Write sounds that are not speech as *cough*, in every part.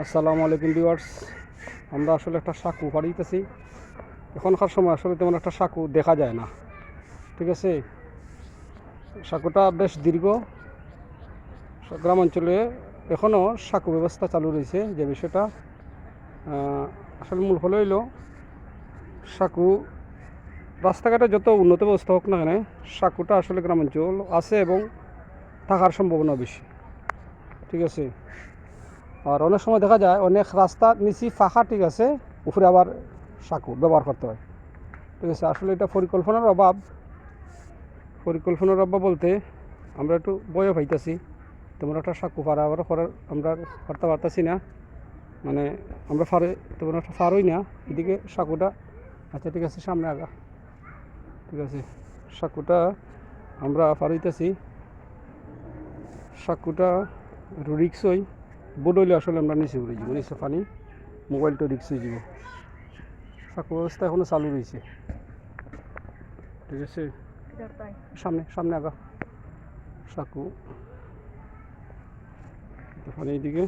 আসসালামু আলাইকুম ভিউয়ার্স। আমরা আসলে একটা সাকু পাড়িতেছি এখনকার সময় আসলে তেমন একটা সাকু দেখা যায় না। ঠিক আছে? সাকুটা বেশ দীর্ঘ। গ্রাম অঞ্চলে এখনও সাকু ব্যবস্থা চালু রয়েছে যে বিষয়টা। আসলে মূল হলো হইল সাকু রাস্তাঘাটে যত উন্নত ব্যবস্থা হোক না কেন, সাকুটা আসলে গ্রামাঞ্চল আছে এবং থাকার সম্ভাবনা বেশি। ঠিক আছে? আর অনেক সময় দেখা যায় অনেক রাস্তা নিচি ফাঁকা, ঠিক আছে, উপরে আবার সাঁকু ব্যবহার করতে হয়। ঠিক আছে, আসলে এটা পরিকল্পনার অভাব। পরিকল্পনার অভাব বলতে আমরা একটু বয়ে পাইতেছি, তেমন একটা সাঁকু পারা আবার করার আমরা করতে পারতেছি না। মানে আমরা ফারে তেমন একটা ফারই না, এদিকে সাঁকুটা আচ্ছা ঠিক আছে, সামনে আগা। ঠিক আছে, সাঁকুটা আমরা ফারইতেছি সাঁকুটা রিক্স হই বোর্ড আসলে আমরা নিচে উড়ে যাব, নিচে পানি মোবাইলটা রিক্স যাব। সাঁকু ব্যবস্থা এখনও চালু রয়েছে। ঠিক আছে? সামনে সামনে আগা সাঁকু। পানি এইদিকে।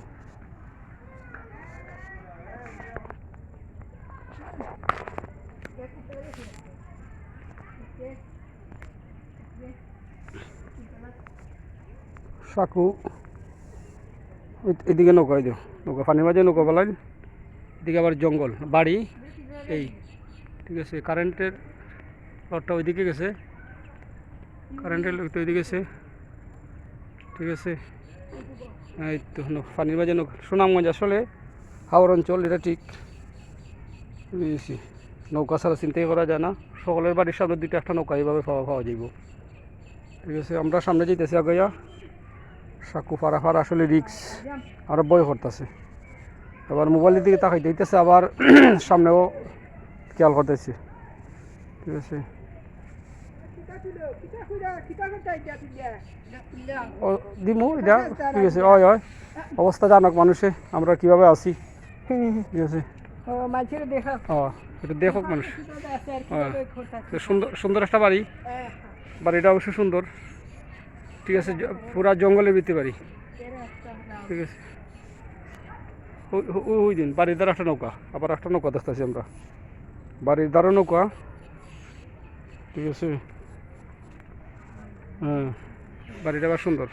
সাঁকু। এদিকে নৌকা দিও নৌকা, পানির মাঝে নৌকা বলাই এদিকে আবার জঙ্গল, বাড়ি, এই, ঠিক আছে, কারেন্টের লটটা ওইদিকে গেছে। কারেন্টের লোকটা ওইদিকে গেছে। ঠিক আছে, এই তো নৌ- পানির মাঝে নৌকা। সুনামগঞ্জ আসলে হাওড় অঞ্চল, এটা ঠিক। নৌকা ছাড়া চিন্তাই করা যায় না। সকলের বাড়ির সামনে দুইটা একটা নৌকা, এইভাবে পাওয়া পাওয়া যাইব। ঠিক আছে, আমরা সামনে যেতেছি আগাইয়া। সাকু ফারা ফারা আসলে রিক্স আর বয় করতেছে। আবার মোবাইলের দিকে তাকাই দিতেছে আবার *clears throat* সামনেও খেয়াল করতেছে। ঠিক আছে? দিমু, এটা? ঠিক আছে, ওই ওই। অবস্থা জানক মানুষে, আমরা কীভাবে আছি। ঠিক আছে? দেখক মানুষ। সুন্দর সুন্দর একটা বাড়ি। বাড়িটা অবশ্য সুন্দর। ঠিক আছে পুরা জঙ্গলের ভিতরে বাড়ি। ঠিক আছে। ওই- দিন, বাড়ির দ্বারা একটা নৌকা, আবার একটা নৌকা দেখতেছি আমরা। বাড়ির দ্বারা নৌকা। ঠিক আছে। হ্যাঁ বাড়িটা আবার সুন্দর।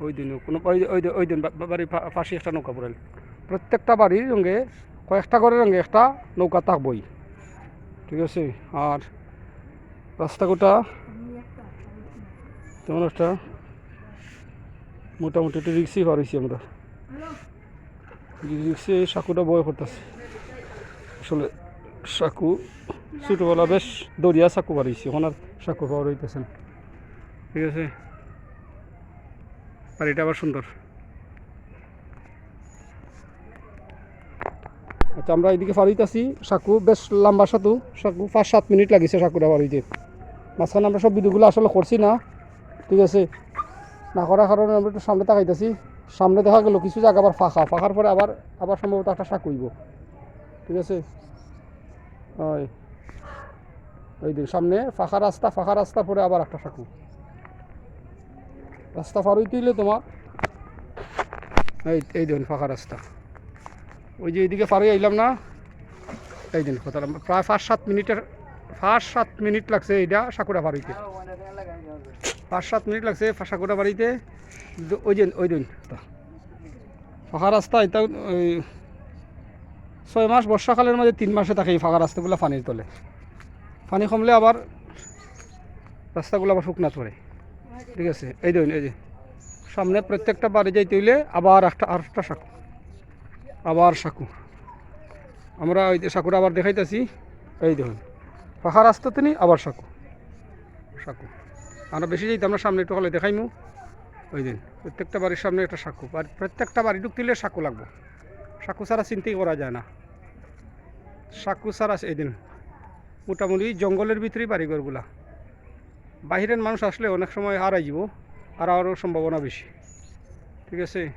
ওই দিন, কোনো, ওই ওই দিন- বাড়ির পাশে একটা নৌকা পড়াল প্রত্যেকটা বাড়ির রঙে, কয়েকটা ঘরের রঙে একটা নৌকা থাকবই। ঠিক আছে, আর রাস্তাঘাটা তেমন একটা মোটামুটি একটু রিক্সই পার হয়েছি আমরা। রিক্সে সাঁকুটা বয় করতেছে আসলে সাঁকু ছোটোবেলা বেশ দরিয়া সাঁকু বাড়িয়েছি আর সাঁকু পাওয়া রইতেছেন ঠিক আছে? বাড়িটা আবার সুন্দর। আচ্ছা আমরা এদিকে ফারিতেছি সাঁকু বেশ লম্বা সাঁতু, সাঁকু পাঁচ সাত মিনিট লাগিছে সাঁকুটা ফারিতে মাঝখানে আমরা সব ভিডিওগুলো আসলে করছি না। ঠিক আছে? না করার কারণে আমরা একটু সামনে তাকাইতেছি। সামনে দেখা গেলো কিছু জায়গা আবার ফাঁকা। ফাঁকার পরে আবার আবার সম্ভবত একটা সাঁকুইব ঠিক আছে? ওই ওই দিন সামনে ফাঁকা রাস্তা ফাঁকা রাস্তা পরে আবার একটা সাঁকু রাস্তা পার হইতে তোমার, এই এই দেখুন ফাঁকা রাস্তা। ওই যে এইদিকে পার হয়ে আইলাম না? এই দিন কথা প্রায় পাঁচ সাত মিনিটের, পাঁচ সাত মিনিট লাগছে এইটা সাঁকুড়া পার হইতে। পাঁচ সাত মিনিট লাগছে সাঁকুড়া বাড়িতে। ওই দিন ওই দিন ফাঁকা রাস্তা, এটা ওই ছয় মাস, বর্ষাকালের মাঝে তিন মাসে থাকে এই ফাঁকা রাস্তাগুলো পানির তলে। পানি কমলে আবার রাস্তাগুলো আবার শুকনাত পড়ে। ঠিক আছে, এই দিন, এই যে। সামনে প্রত্যেকটা বাড়ি যাইতে হইলে আবার একটা, আর একটা সাঁকু। আবার সাঁকু। আমরা ওই সাঁকুটা আবার দেখাইতেছি, এই দেখুন। পাখা রাস্তাতে নি আবার সাঁকু। সাঁকু। আমরা বেশি যাইতে, আমরা সামনে একটু হলে দেখাইমু। ওই দিন, প্রত্যেকটা বাড়ির সামনে একটা সাঁকু। আর প্রত্যেকটা বাড়ি ঢুকতিলে সাঁকু লাগবো। সাঁকু ছাড়া চিন্তাই করা যায় না। সাঁকু ছাড়া এই দিন মোটামুটি জঙ্গলের ভিতরেই বাড়িঘরগুলা। বাহিরের মানুষ আসলে অনেক সময় হারাই যাব আর আরও সম্ভাবনা বেশি। ঠিক আছে?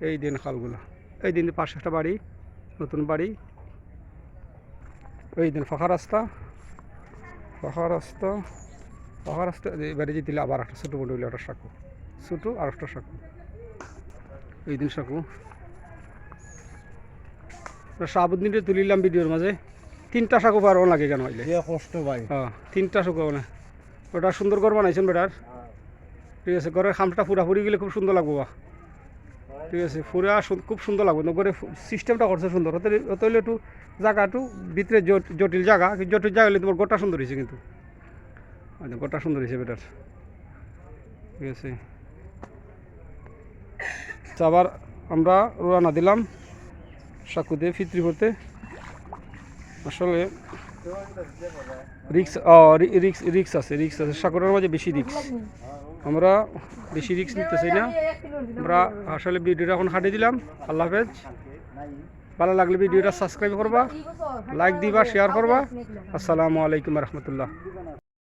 এই দিন খালগুলা। এই দিন পাশে একটা বাড়ি, নতুন বাড়ি। এই দিন ফাঁকা রাস্তা। ফাঁকা রাস্তা। এই বাড়ি যেতে দিলে আবার একটা ছোটো মোটো একটা সাঁকু। ছোটো আর একটা সাঁকু। এই দিন সাঁকু। শাহাবুদ্দিনটা তুলিলাম ভিডিওর মাঝে। তিনটা সাঁকো পারও লাগে কেন হইলে কষ্ট ভাই। হ্যাঁ তিনটা সাঁকো মানে। ওটা সুন্দর ঘর বানাইছেন বেটার ঠিক আছে ঘরের খামটা পুরাপুরি গেলে খুব সুন্দর লাগবো বা। ঠিক আছে সু- খুব সুন্দর লাগবে। ঘরে সিস্টেমটা করছে সুন্দর। ওতে হলে একটু জায়গা একটু ভিতরে জটিল জায়গা। জটিল জায়গা হলে তোমার গোটা সুন্দর হয়েছে কিন্তু। আচ্ছা, গোটা সুন্দর হিসেবে বেটার ঠিক আছে। আচ্ছা, আবার আমরা রোয়ানা দিলাম সাকুতে ফিত্রি করতে। আসলে রিক্স রিক্স রিক্স আছে রিক্স আছে। সাকুরের মাঝে বেশি রিক্স। আমরা বেশি রিক্স নিতে চাই না। আমরা আসলে ভিডিওটা এখন হাঁটিয়ে দিলাম। আল্লাহ হাফেজ। ভালো লাগলে ভিডিওটা সাবস্ক্রাইব করবা লাইক দিবা শেয়ার করবা। আসসালামু আলাইকুম রহমতুল্লাহ।